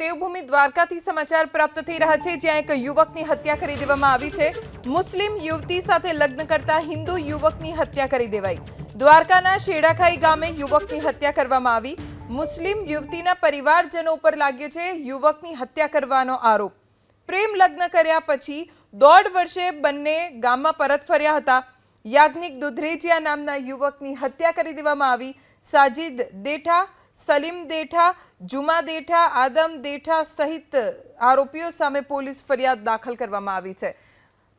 દેવભૂમિ દ્વારકાથી સમાચાર પ્રાપ્ત થઈ રહ્યા છે, જ્યાં એક યુવકની હત્યા કરી દેવામાં આવી છે. મુસ્લિમ યુવતી સાથે લગ્ન કરતા હિન્દુ યુવકની હત્યા કરી દેવાઈ. દ્વારકાના શેડાખાઈ ગામે યુવકની હત્યા કરવામાં આવી. મુસ્લિમ યુવતીના પરિવારજનો ઉપર લાગ્યો છે યુવકની હત્યા કરવાનો આરોપ. પ્રેમ લગ્ન કર્યા પછી દોઢ વર્ષે બંને ગામમાં પરત ફર્યા હતા. યાજ્ઞિક દુધરેજિયા નામના યુવકની હત્યા કરી દેવામાં આવી. સાજિદ દેઠા સલીમ દેઠા, જુમા દેઠા, આદમ દેઠા સહિત આરોપીઓ સામે પોલીસ ફરિયાદ દાખલ કરવામાં આવી છે.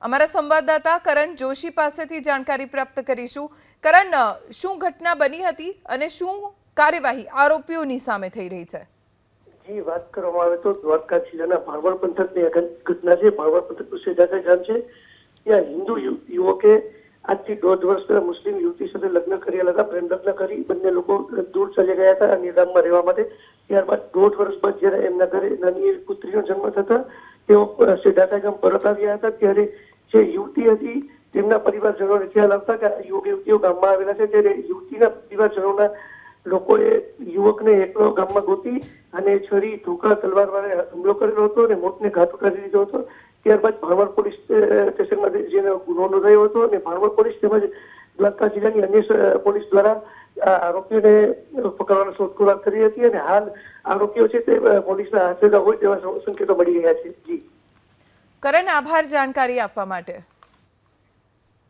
અમારા સંવાદદાતા કરણ જોશી પાસેથી જાણકારી પ્રાપ્ત કરીશું. કરણ, શું ઘટના બની હતી અને શું કાર્યવાહી આરોપીઓની સામે થઈ રહી છે? જી, વાત કરવામાં આવે તો દ્વારકા જિલ્લાના ભાણવડ પંથકની ઘટના છે. ભાણવડ પંથકનું સેજાકા ગામ છે. ત્યાં હિન્દુ યુવકે આજથી દોઢ વર્ષ પહેલા મુસ્લિમ યુવતી સાથે લગ્ન કર્યા હતા પ્રેમ લગ્ન કરી, બંને લોકો દૂર ચાલી ગયા હતા નિદામમાં રહેવા માટે. ત્યારબાદ દોઢ વર્ષ બાદ જ્યારે એમના ઘરે નાની પુત્રીનો જન્મ થતા, તેઓ સેજાકા ગામ પરત આવ્યા હતા. ત્યારે જે યુવતી હતી, તેમના પરિવારજનોને ખ્યાલ આવતા કે યુવક યુવતીઓ ગામમાં આવેલા છે. ત્યારે યુવતીના પરિવારજનોના લોકોએ યુવકને એકલો ગામમાં ગોતી અને છરી ધોકા તલવાર વાળે હુમલો કરેલો હતો અને મોતને ઘાટ કરી દીધો હતો. ત્યારબાદ ભાણવડ પોલીસ સ્ટેશનમાં જેનો ગુનો નોંધાયો હતો અને ભાણવડ પોલીસ તેમજ દ્વારકા જિલ્લાની અન્ય પોલીસ દ્વારા આરોપીઓને પકડવાની શોધખોળ હાથ કરી હતી અને હાલ આરોપીઓ છે તે પોલીસના હાથેદાર હોય તેવા સંકેતો મળી રહ્યા છે. જી. કરણ, આભાર જાણકારી આપવા માટે.